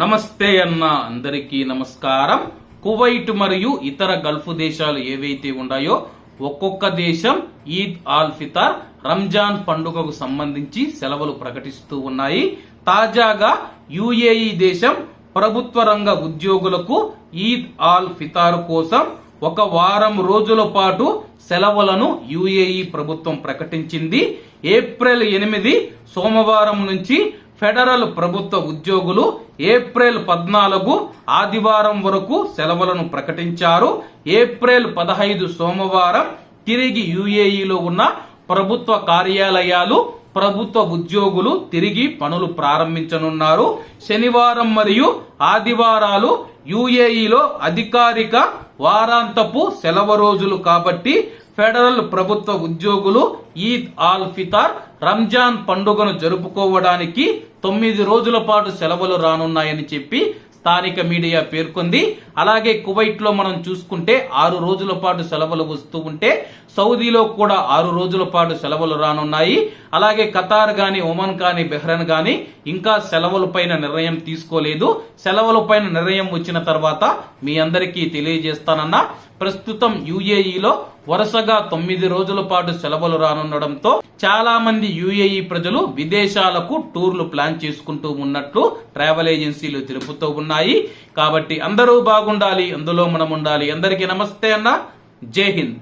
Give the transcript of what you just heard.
నమస్తే అన్న అందరికీ నమస్కారం. కువైట్ మరియు ఇతర గల్ఫ్ దేశాలు ఏవైతే ఉన్నాయో ఒక్కొక్క దేశం ఈద్ ఆల్ ఫితార్ రంజాన్ పండుగకు సంబంధించి సెలవులు ప్రకటిస్తూ ఉన్నాయి. తాజాగా యుఏఈ దేశం ప్రభుత్వ రంగ ఉద్యోగులకు ఈద్ ఆల్ ఫితార్ కోసం ఒక వారం రోజుల పాటు సెలవులను యుఏఈ ప్రభుత్వం ప్రకటించింది. ఏప్రిల్ ఎనిమిది సోమవారం నుంచి ఫెడరల్ ప్రభుత్వ ఉద్యోగులు ఏప్రిల్ పద్నాలుగు ఆదివారం వరకు సెలవులను ప్రకటించారు. ఏప్రిల్ పదహైదు సోమవారం తిరిగి యుఏఈలో ఉన్న ప్రభుత్వ కార్యాలయాలు ప్రభుత్వ ఉద్యోగులు తిరిగి పనులు ప్రారంభించనున్నారు. శనివారం మరియు ఆదివారాలు యుఏఈలో అధికారిక వారాంతపు సెలవు రోజులు కాబట్టి ఫెడరల్ ప్రభుత్వ ఉద్యోగులు ఈద్ ఆల్ ఫితార్ రంజాన్ పండుగను జరుపుకోవడానికి తొమ్మిది రోజుల పాటు సెలవులు రానున్నాయని చెప్పి స్థానిక మీడియా పేర్కొంది. అలాగే కువైట్లో మనం చూసుకుంటే ఆరు రోజుల పాటు సెలవులు వస్తూ ఉంటే సౌదీలో కూడా ఆరు రోజుల పాటు సెలవులు రానున్నాయి. అలాగే ఖతార్ గాని ఒమన్ గాని బెహ్రన్ గాని ఇంకా సెలవుల పైన నిర్ణయం తీసుకోలేదు. సెలవుల పైన నిర్ణయం వచ్చిన తర్వాత మీ అందరికీ తెలియజేస్తానన్నా ప్రస్తుతం యుఏఈలో వరుసగా తొమ్మిది రోజుల పాటు సెలవులు రానుండడంతో చాలా మంది యుఏఈ ప్రజలు విదేశాలకు టూర్లు ప్లాన్ చేసుకుంటూ ఉన్నట్లు ట్రావెల్ ఏజెన్సీలు తెలుపుతూ ఉన్నాయి. కాబట్టి అందరూ బాగుండాలి అందులో మనం ఉండాలి. అందరికీ నమస్తే అన్న. జై హింద్.